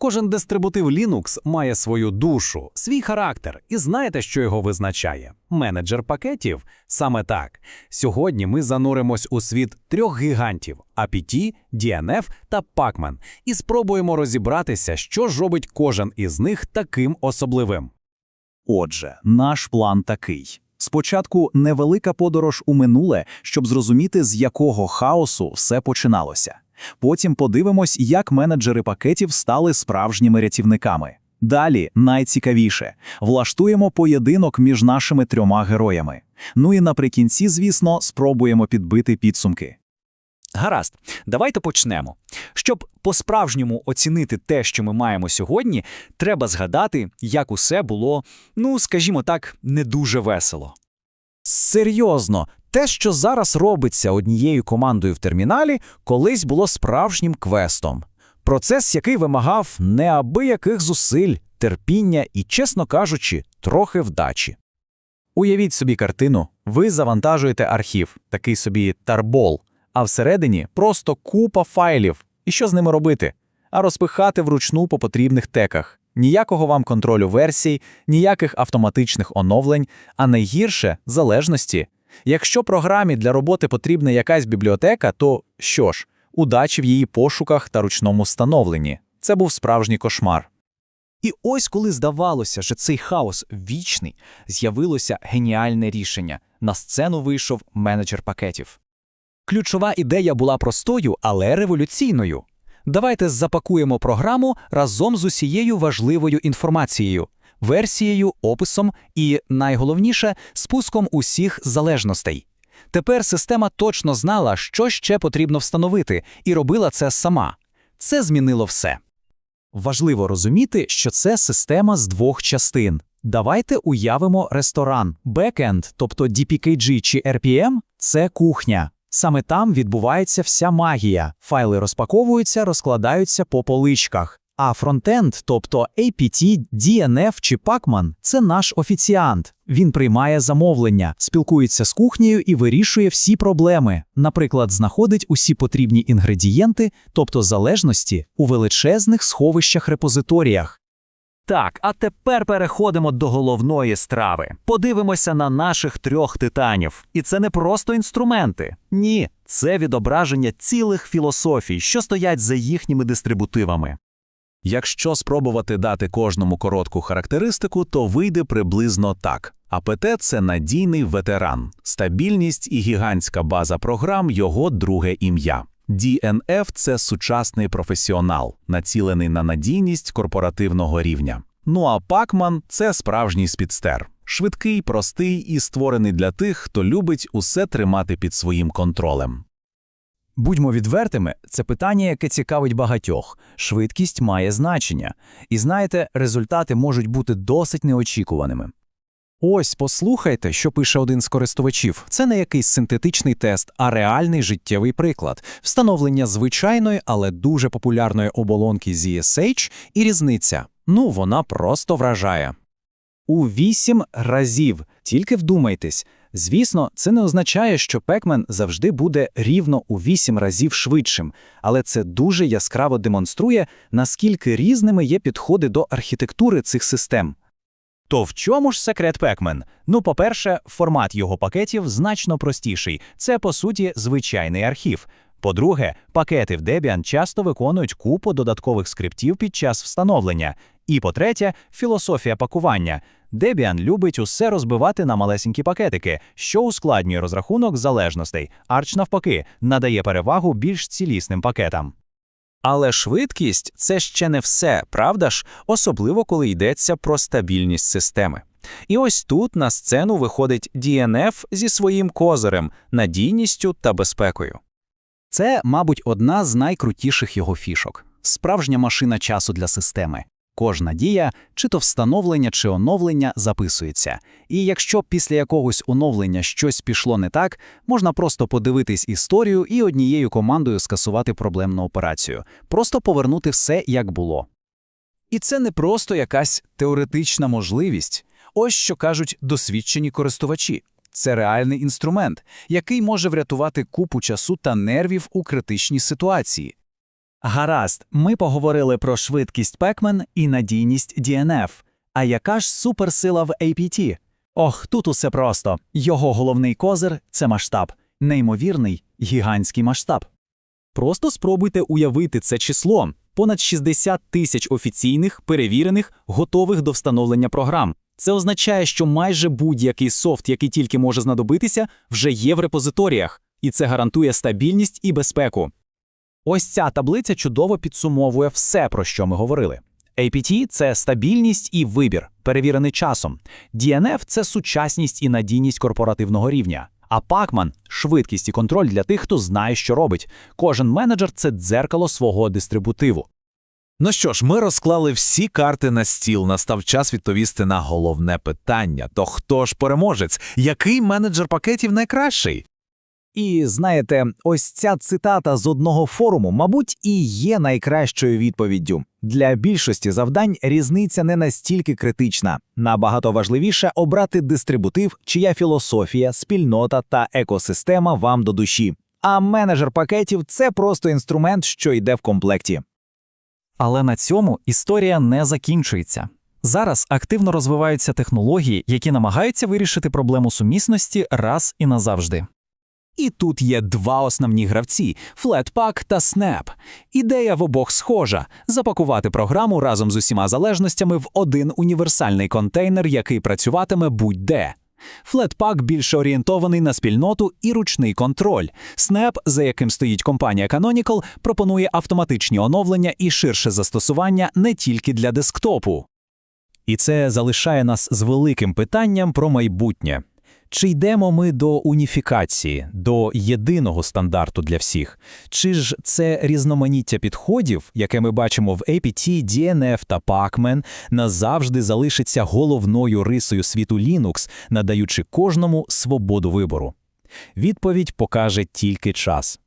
Кожен дистрибутив Linux має свою душу, свій характер, і знаєте, що його визначає? Менеджер пакетів? Саме так. Сьогодні ми зануримось у світ трьох гігантів APT, DNF та Pacman, і спробуємо розібратися, що ж робить кожен із них таким особливим. Отже, наш план такий. Спочатку невелика подорож у минуле, щоб зрозуміти, з якого хаосу все починалося. Потім подивимось, як менеджери пакетів стали справжніми рятівниками. Далі найцікавіше влаштуємо поєдинок між нашими трьома героями. Ну і наприкінці, звісно, спробуємо підбити підсумки. Гаразд, давайте почнемо. Щоб по-справжньому оцінити те, що ми маємо сьогодні, треба згадати, як усе було, ну, скажімо так, не дуже весело. Серйозно, те, що зараз робиться однією командою в терміналі, колись було справжнім квестом. Процес, який вимагав неабияких зусиль, терпіння і, чесно кажучи, трохи вдачі. Уявіть собі картину, ви завантажуєте архів, такий собі тарбол, а всередині просто купа файлів. І що з ними робити? А розпихати вручну по потрібних теках. Ніякого вам контролю версій, ніяких автоматичних оновлень, а найгірше залежності. Якщо програмі для роботи потрібна якась бібліотека, то що ж, удачі в її пошуках та ручному встановленні. Це був справжній кошмар. І ось коли здавалося, що цей хаос вічний, з'явилося геніальне рішення. На сцену вийшов менеджер пакетів. Ключова ідея була простою, але революційною. Давайте запакуємо програму разом з усією важливою інформацією, версією, описом і, найголовніше, спуском усіх залежностей. Тепер система точно знала, що ще потрібно встановити, і робила це сама. Це змінило все. Важливо розуміти, що це система з двох частин. Давайте уявимо ресторан. Бекенд, тобто DPKG чи RPM – це кухня. Саме там відбувається вся магія. Файли розпаковуються, розкладаються по поличках. А фронтенд, тобто APT, DNF чи Pacman – це наш офіціант. Він приймає замовлення, спілкується з кухнею і вирішує всі проблеми. Наприклад, знаходить усі потрібні інгредієнти, тобто залежності, у величезних сховищах-репозиторіях. Так, а тепер переходимо до головної страви. Подивимося на наших трьох титанів. І це не просто інструменти. Ні, це відображення цілих філософій, що стоять за їхніми дистрибутивами. Якщо спробувати дати кожному коротку характеристику, то вийде приблизно так. АПТ – це надійний ветеран, стабільність і гігантська база програм – його друге ім'я. DNF – це сучасний професіонал, націлений на надійність корпоративного рівня. Ну а Pacman – це справжній спідстер. Швидкий, простий і створений для тих, хто любить усе тримати під своїм контролем. Будьмо відвертими, це питання, яке цікавить багатьох. Швидкість має значення. І знаєте, результати можуть бути досить неочікуваними. Ось послухайте, що пише один з користувачів. Це не якийсь синтетичний тест, а реальний життєвий приклад. Встановлення звичайної, але дуже популярної оболонки ZSH і різниця. Ну, вона просто вражає. У вісім разів. Тільки вдумайтесь. Звісно, це не означає, що Пекмен завжди буде рівно у вісім разів швидшим, але це дуже яскраво демонструє, наскільки різними є підходи до архітектури цих систем. То в чому ж секрет Пекмен? Ну, по-перше, формат його пакетів значно простіший. Це, по суті, звичайний архів. По-друге, пакети в Debian часто виконують купу додаткових скриптів під час встановлення. І по-третє, філософія пакування. Debian любить усе розбивати на малесенькі пакетики, що ускладнює розрахунок залежностей, Arch навпаки надає перевагу більш цілісним пакетам. Але швидкість це ще не все, правда ж, особливо коли йдеться про стабільність системи. І ось тут на сцену виходить DNF зі своїм козирем, надійністю та безпекою. Це, мабуть, одна з найкрутіших його фішок справжня машина часу для системи. Кожна дія, чи то встановлення, чи оновлення записується. І якщо після якогось оновлення щось пішло не так, можна просто подивитись історію і однією командою скасувати проблемну операцію, просто повернути все як було. І це не просто якась теоретична можливість. Ось що кажуть досвідчені користувачі. Це реальний інструмент, який може врятувати купу часу та нервів у критичній ситуації. Гаразд, ми поговорили про швидкість Pacman і надійність DNF. А яка ж суперсила в APT? Ох, тут усе просто. Його головний козир це масштаб. Неймовірний, гігантський масштаб. Просто спробуйте уявити це число понад 60 тисяч офіційних, перевірених, готових до встановлення програм. Це означає, що майже будь-який софт, який тільки може знадобитися, вже є в репозиторіях, і це гарантує стабільність і безпеку. Ось ця таблиця чудово підсумовує все, про що ми говорили. APT – це стабільність і вибір, перевірений часом. DNF – це сучасність і надійність корпоративного рівня. А Pacman – швидкість і контроль для тих, хто знає, що робить. Кожен менеджер – це дзеркало свого дистрибутиву. Ну що ж, ми розклали всі карти на стіл. Настав час відповісти на головне питання: то хто ж переможець? Який менеджер пакетів найкращий? І знаєте, ось ця цитата з одного форуму, мабуть, і є найкращою відповіддю. Для більшості завдань різниця не настільки критична. Набагато важливіше обрати дистрибутив, чия філософія, спільнота та екосистема вам до душі. А менеджер пакетів це просто інструмент, що йде в комплекті. Але на цьому історія не закінчується. Зараз активно розвиваються технології, які намагаються вирішити проблему сумісності раз і назавжди. І тут є два основні гравці Flatpak та Snap. Ідея в обох схожа запакувати програму разом з усіма залежностями в один універсальний контейнер, який працюватиме будь-де. Flatpak більше орієнтований на спільноту і ручний контроль. Snap, за яким стоїть компанія Canonical, пропонує автоматичні оновлення і ширше застосування не тільки для десктопу. І це залишає нас з великим питанням про майбутнє. Чи йдемо ми до уніфікації, до єдиного стандарту для всіх? Чи ж це різноманіття підходів, яке ми бачимо в APT, DNF та Pacman, назавжди залишиться головною рисою світу Linux, надаючи кожному свободу вибору? Відповідь покаже тільки час.